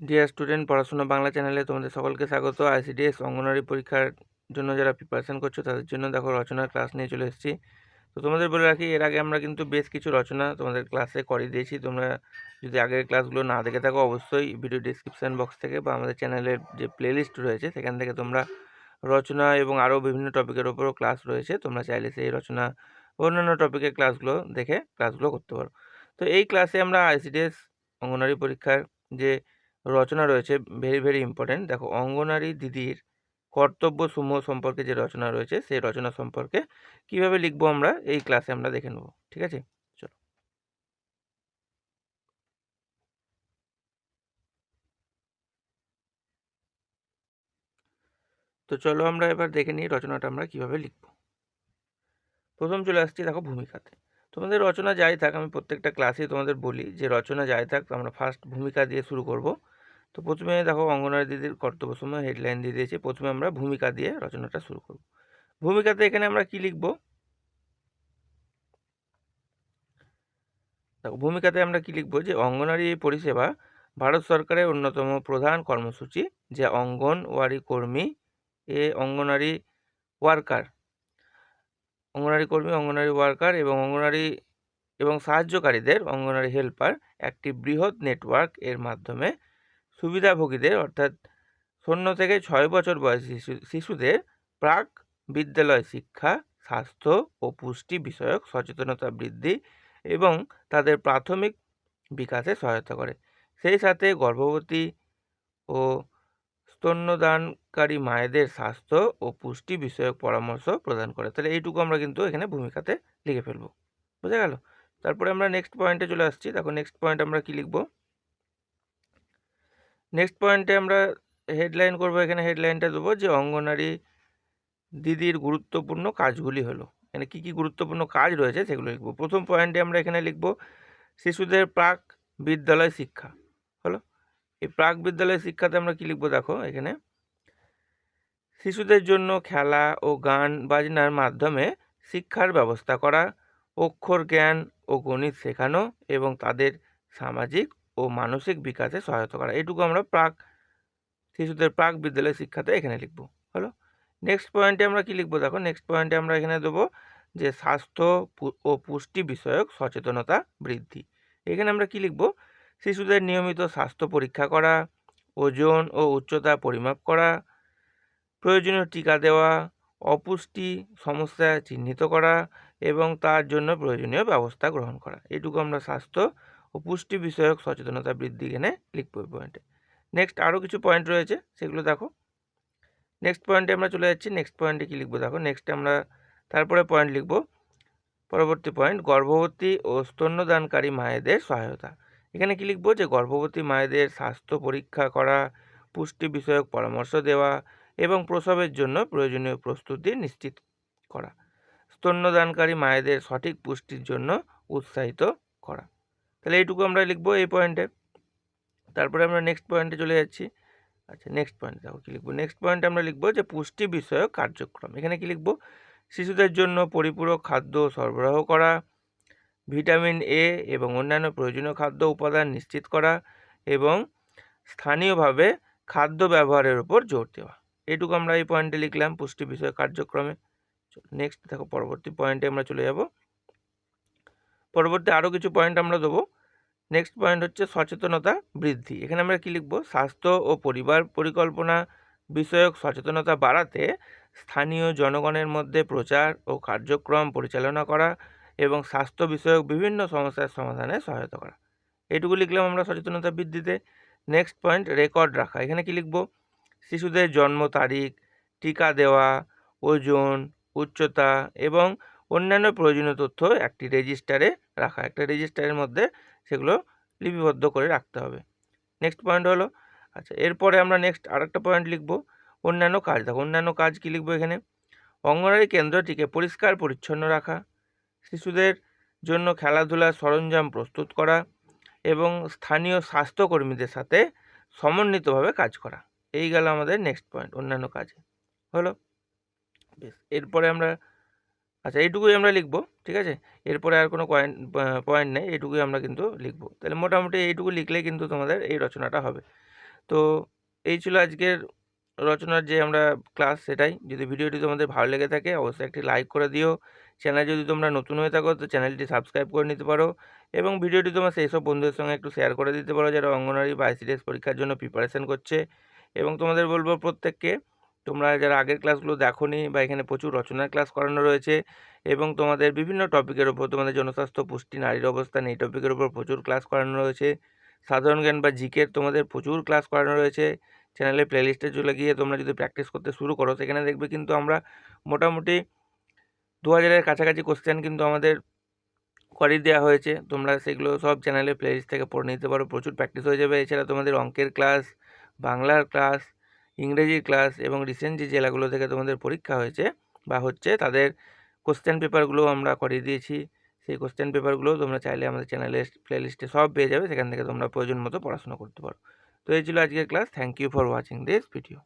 Dear student পড়াশোনা বাংলা চ্যানেলে তোমাদের সকলকে স্বাগত। আইসিডিএস অঙ্গনওয়াড়ি পরীক্ষার জন্য যারা প্রিপারেশন করছ, তাদের জন্য দেখো রচনার ক্লাস নিয়ে চলে এসেছি। তো তোমাদের বলে রাখি, এর আগে আমরা কিন্তু বেশ কিছু রচনা তোমাদের ক্লাসে করিয়ে দিয়েছি। তোমরা যদি আগের ক্লাসগুলো না দেখে থাকো, অবশ্যই ভিডিও ডিসক্রিপশান বক্স থেকে বা আমাদের চ্যানেলের যে প্লেলিস্ট রয়েছে, সেখান থেকে তোমরা রচনা এবং আরও বিভিন্ন টপিকের ওপরও ক্লাস রয়েছে। তোমরা চাইলে সেই রচনা অন্যান্য টপিকের ক্লাসগুলো দেখে ক্লাসগুলো করতে পারো। তো এই ক্লাসে আমরা আইসিডিএস অঙ্গনওয়াড়ি পরীক্ষার যে রচনা রয়েছে ভেরি ভেরি ইম্পর্ট্যান্ট দেখো, অঙ্গনারী দিদির কর্তব্য সমূহ সম্পর্কে যে রচনা রয়েছে, সেই রচনা সম্পর্কে কীভাবে লিখব আমরা, এই ক্লাসে আমরা দেখে নেব, ঠিক আছে? চলো। তো চলো আমরা এবার দেখে নিই রচনাটা আমরা কীভাবে লিখব। প্রথম চলে আসছি দেখো ভূমিকাতে। তোমাদের রচনা যাই থাক, আমি প্রত্যেকটা ক্লাসে তোমাদের বলি যে রচনা যাই থাক, আমরা ফার্স্ট ভূমিকা দিয়ে শুরু করব। তো প্রথমে দেখো অঙ্গনওয়াড়ি দিদির কর্তব্য সময় হেডলাইন দিয়ে দিয়েছি। প্রথমে আমরা ভূমিকা দিয়ে রচনাটা শুরু করব। ভূমিকাতে এখানে আমরা কি লিখব? দেখো, ভূমিকাতে আমরা কি লিখব? যে অঙ্গনওয়াড়ি পরিষেবা ভারত সরকারের অন্যতম প্রধান কর্মসূচি, যে অঙ্গনওয়াড়ি কর্মী, এ অঙ্গনওয়াড়ি ওয়ার্কার। অঙ্গনওয়াড়ি কর্মী অঙ্গনওয়াড়ি ওয়ার্কার এবং অঙ্গনওয়াড়ি এবং সাহায্যকারীদের অঙ্গনওয়াড়ি হেল্পার, একটি বৃহৎ নেটওয়ার্ক এর মাধ্যমে সুবিধাভোগীদের, অর্থাৎ শূন্য থেকে ছয় বছর বয়সী শিশু, শিশুদের প্রাক বিদ্যালয় শিক্ষা, স্বাস্থ্য ও পুষ্টি বিষয়ক সচেতনতা বৃদ্ধি এবং তাদের প্রাথমিক বিকাশে সহায়তা করে। সেই সাথে গর্ভবতী ও স্তন্যদানকারী মায়েদের স্বাস্থ্য ও পুষ্টি বিষয়ক পরামর্শ প্রদান করে। তাহলে এইটুকু আমরা কিন্তু এখানে ভূমিকাতে লিখে ফেলব। বোঝা গেল? তারপরে আমরা নেক্সট পয়েন্টে চলে আসছি। দেখো নেক্সট পয়েন্ট আমরা কি লিখব? নেক্সট পয়েন্টে আমরা হেডলাইন করব, এখানে হেডলাইনটা দেবো যে অঙ্গনারী দিদির গুরুত্বপূর্ণ কাজগুলি হলো। এখানে কী কী গুরুত্বপূর্ণ কাজ রয়েছে সেগুলো লিখব। প্রথম পয়েন্টে আমরা এখানে লিখব শিশুদের প্রাক বিদ্যালয় শিক্ষা হলো। এই প্রাক বিদ্যালয় শিক্ষাতে আমরা কী লিখব দেখো এখানে। শিশুদের জন্য খেলা ও গান, বাজনার মাধ্যমে শিক্ষার ব্যবস্থা করা, অক্ষর জ্ঞান ও গণিত শেখানো এবং তাদের সামাজিক ও মানসিক বিকাশে সহায়তা করা। এটুকু আমরা প্রাক শিশুদের প্রাক বিদ্যালয় শিক্ষাতে এখানে লিখব। হলো? নেক্সট পয়েন্টে আমরা কি লিখব? দেখো নেক্সট পয়েন্টে আমরা এখানে দেবো যে স্বাস্থ্য ও পুষ্টি বিষয়ক সচেতনতা বৃদ্ধি। এখানে আমরা কি লিখব? শিশুদের নিয়মিত স্বাস্থ্য পরীক্ষা করা, ওজন ও উচ্চতা পরিমাপ করা, প্রয়োজনীয় টিকা দেওয়া, অপুষ্টি সমস্যা চিহ্নিত করা এবং তার জন্য প্রয়োজনীয় ব্যবস্থা গ্রহণ করা। এটুকু আমরা স্বাস্থ্য ও পুষ্টি বিষয়ক সচেতনতা বৃদ্ধি এখানে লিখব এই পয়েন্টে নেক্সট আরও কিছু পয়েন্ট রয়েছে, সেগুলো দেখো। নেক্সট পয়েন্টে আমরা চলে যাচ্ছি নেক্সট পয়েন্টে কী লিখব দেখো? নেক্সট আমরা তারপরে পয়েন্ট লিখব। পরবর্তী পয়েন্ট গর্ভবতী ও স্তন্যদানকারী মায়েদের সহায়তা। এখানে কী লিখব? যে গর্ভবতী মায়েদের স্বাস্থ্য পরীক্ষা করা, পুষ্টি বিষয়ক পরামর্শ দেওয়া এবং প্রসবের জন্য প্রয়োজনীয় প্রস্তুতি নিশ্চিত করা। স্তন্যদানকারী মায়েদের সঠিক পুষ্টির জন্য উৎসাহিত করা। তাহলে এইটুকু আমরা লিখব এই পয়েন্টে তারপরে আমরা নেক্সট পয়েন্টে চলে যাচ্ছি। আচ্ছা নেক্সট পয়েন্ট দেখো কী লিখব। নেক্সট পয়েন্টে আমরা লিখব যে পুষ্টি বিষয়ক কার্যক্রম। এখানে কী লিখব? শিশুদের জন্য পরিপূরক খাদ্য সরবরাহ করা, ভিটামিন এ এবং অন্যান্য প্রয়োজনীয় খাদ্য উপাদান নিশ্চিত করা এবং স্থানীয়ভাবে খাদ্য ব্যবহারের উপর জোর দেওয়া। এটুকু আমরা এই পয়েন্টে লিখলাম পুষ্টি বিষয়ক কার্যক্রমে। নেক্সট দেখো পরবর্তী পয়েন্টে আমরা চলে যাব। পরবর্তী আরও কিছু পয়েন্ট আমরা দেবো। নেক্সট পয়েন্ট হচ্ছে সচেতনতা বৃদ্ধি। এখানে আমরা কী লিখব? স্বাস্থ্য ও পরিবার পরিকল্পনা বিষয়ক সচেতনতা বাড়াতে স্থানীয় জনগণের মধ্যে প্রচার ও কার্যক্রম পরিচালনা করা এবং স্বাস্থ্য বিষয়ক বিভিন্ন সমস্যার সমাধানে সহায়তা করা। এটুকু লিখলাম আমরা সচেতনতা বৃদ্ধিতে। নেক্সট পয়েন্ট রেকর্ড রাখা। এখানে কি লিখব? শিশুদের জন্ম তারিখ, টিকা দেওয়া, ওজন, উচ্চতা এবং অন্যান্য প্রয়োজনীয় তথ্য একটি রেজিস্টারে রাখা। একটা রেজিস্টারের মধ্যে সেগুলো লিপিবদ্ধ করে রাখতে হবে। নেক্সট পয়েন্ট হলো আচ্ছা এরপরে আমরা নেক্সট আরেকটা পয়েন্ট লিখব, অন্যান্য কাজ। দেখো, অন্যান্য কাজ কী লিখব এখানে? অঙ্গনওয়াড়ি কেন্দ্রটিকে পরিষ্কার, পরিচ্ছন্ন রাখা, শিশুদের জন্য খেলাধুলার সরঞ্জাম প্রস্তুত করা এবং স্থানীয় স্বাস্থ্যকর্মীদের সাথে সমন্বিতভাবে কাজ করা। এই গেল আমাদের নেক্সট পয়েন্ট অন্যান্য কাজে। হলো, বেশ, এরপরে আমরা আচ্ছা এইটুকুই আমরা লিখব, ঠিক আছে? এরপরে আর কোনো পয়েন্ট পয়েন্ট নেই, এইটুকুই আমরা কিন্তু লিখব। তাহলে মোটামুটি এইটুকু লিখলেই কিন্তু তোমাদের এই রচনাটা হবে। তো এই ছিল আজকের রচনার যে আমরা ক্লাস সেটাই। যদি ভিডিওটি তোমাদের ভালো লেগে থাকে, অবশ্যই একটি লাইক করে দিও। চ্যানেল যদি তোমরা নতুন হয়ে থাকো, তো চ্যানেলটি সাবস্ক্রাইব করে নিতে পারো। এবং ভিডিওটি তোমরা সেই সব বন্ধুদের সঙ্গে একটু শেয়ার করে দিতে পারো, যারা অঙ্গনওয়াড়ি বা আইসিডিএস পরীক্ষার জন্য প্রিপারেশন করছে। এবং তোমাদের বলব প্রত্যেককে তোমরা যারা আগের ক্লাসগুলো দেখোনি বা এখানে প্রচুর রচনার ক্লাস করানো রয়েছে এবং তোমাদের বিভিন্ন টপিকের ওপর তোমাদের জনস্বাস্থ্য, পুষ্টি, নারীর অবস্থান এই টপিকের ওপর প্রচুর ক্লাস করানো রয়েছে। সাধারণ জ্ঞান বা জিকের তোমাদের প্রচুর ক্লাস করানো রয়েছে। চ্যানেলে প্লেলিস্টে চলে গিয়ে তোমরা যদি প্র্যাকটিস করতে শুরু করো, সেখানে দেখবে কিন্তু আমরা মোটামুটি দু হাজারের কাছাকাছি কোশ্চেন কিন্তু আমাদের করিয়ে দেওয়া হয়েছে। তোমরা সেগুলো সব চ্যানেলে প্লেলিস্ট থেকে পড়ে নিতে পারো। প্রচুর প্র্যাকটিস হয়ে যাবে। এছাড়া তোমাদের অঙ্কের ক্লাস, বাংলার ক্লাস ইংরেজির ক্লাস এবং রিসেন্ট যে জেলাগুলো থেকে তোমাদের পরীক্ষা হয়েছে বা হচ্ছে তাদের কোশ্চেন পেপারগুলো আমরা করিয়ে দিয়েছি। সেই কোশ্চেন পেপারগুলো তোমরা চাইলে আমাদের চ্যানেলে প্লেলিস্টে সব পেয়ে যাবে। সেখান থেকে তোমরা প্রয়োজন মতো পড়াশোনা করতে পারো। তো এই ছিল আজকের class thank you for watching this video